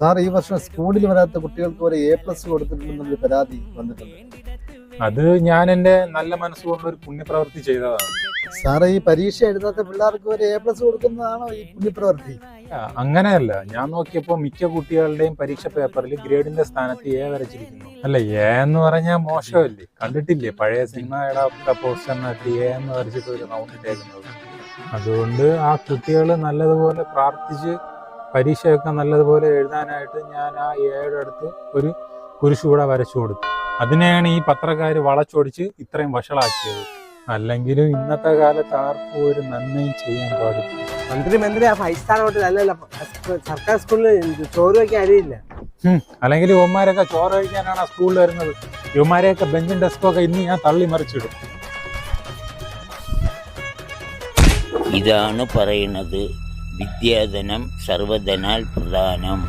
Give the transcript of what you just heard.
Sir ഈ വർഷം സ്കൂളിൽ വരാത്ത കുട്ടികൾക്ക് വരെ എ പ്ലസ് കൊടുത്തിട്ടുണ്ടെന്നൊരു പരാതി വന്നിട്ടുണ്ട്. അത് ഞാൻ എന്റെ നല്ല മനസ്സുകൊണ്ട് ഒരു പുണ്യപ്രവൃത്തി ചെയ്തതാണ്. സാറേ ഈ പരീക്ഷ എഴുതാത്ത പിള്ളേർക്ക് ഒരു എ പ്ലസ് കൊടുക്കുന്നതാണോ ഈ പുണ്യപ്രവൃത്തി? ആ, അങ്ങനെയല്ല. ഞാൻ നോക്കിയപ്പോൾ മിക്ക കുട്ടികളുടെയും പരീക്ഷ പേപ്പറിൽ ഗ്രേഡിന്റെ സ്ഥാനത്ത് എ വരച്ചിരിക്കുന്നു. അല്ല എ എന്ന് പറഞ്ഞാൽ മോശമല്ലേ? കണ്ടിട്ടില്ലേ? പഴയ സിനിമയുടെ പോസ്റ്റർ പോസ്റ്ററിനകത്ത് എ എന്ന് വരച്ചിട്ട് ഒരു റൗണ്ട് ഇട്ടേക്കുന്നത്. അതുകൊണ്ട് ആ കുട്ടികൾ നല്ലതുപോലെ പ്രാർത്ഥിച്ച് പരീക്ഷയൊക്കെ നല്ലതുപോലെ എഴുതാനായിട്ട് ഞാൻ ആ ഏഴ് അടുത്ത് ഒരു കുരിശുകൂടെ വരച്ചു കൊടുത്തു. അതിനെയാണ് ഈ പത്രക്കാർ വളച്ചൊടിച്ച് ഇത്രയും വഷളാക്കിയത്. അല്ലെങ്കിലും ഇന്നത്തെ കാലത്ത് ആർക്കും ഒരു നന്മയും ചെയ്യാൻ പാടില്ല. മന്ത്രി മന്ത്രി ആ ഫൈവ് സ്റ്റാർ ഹോട്ടൽ അല്ലല്ല. സർക്കാർ സ്കൂളിൽ ചോറ് വയ്ക്കാൻ അറിയില്ല. അല്ലെങ്കിൽ യുവന്മാരൊക്കെ ചോറ് കഴിക്കാനാണ് ആ സ്കൂളിൽ വരുന്നത്. യുവന്മാരെയൊക്കെ ബെഞ്ചും ഡെസ്കും ഒക്കെ ഇന്ന് ഞാൻ തള്ളി മറിച്ചിടും. ഇതാണ് പറയുന്നത് வித்யாதனம் சர்வதனால் பிரதானம்.